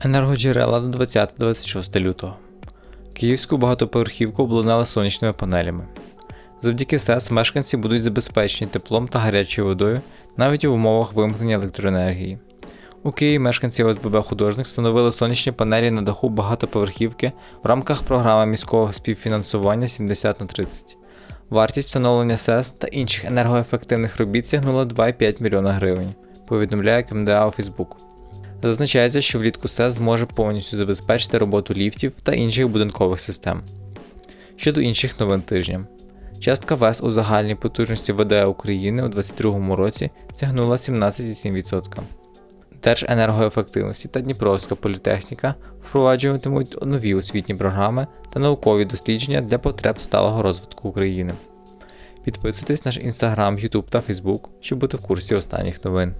Енергоджерела за 20-26 лютого. Київську багатоповерхівку обладнали сонячними панелями. Завдяки СЕС мешканці будуть забезпечені теплом та гарячою водою навіть у умовах вимкнення електроенергії. У Києві мешканці ОСББ художник встановили сонячні панелі на даху багатоповерхівки в рамках програми міського співфінансування 70 на 30. Вартість встановлення СЕС та інших енергоефективних робіт сягнула 2,5 мільйона гривень, повідомляє КМДА у Фейсбук. Зазначається, що влітку СЕС зможе повністю забезпечити роботу ліфтів та інших будинкових систем. Щодо інших новин тижня. Частка ВЕС у загальній потужності ВДЕ України у 2022 році сягнула 17,7%. Держенергоефективності та Дніпровська політехніка впроваджуватимуть нові освітні програми та наукові дослідження для потреб сталого розвитку України. Підписуйтесь на наш інстаграм, Ютуб та Фейсбук, щоб бути в курсі останніх новин.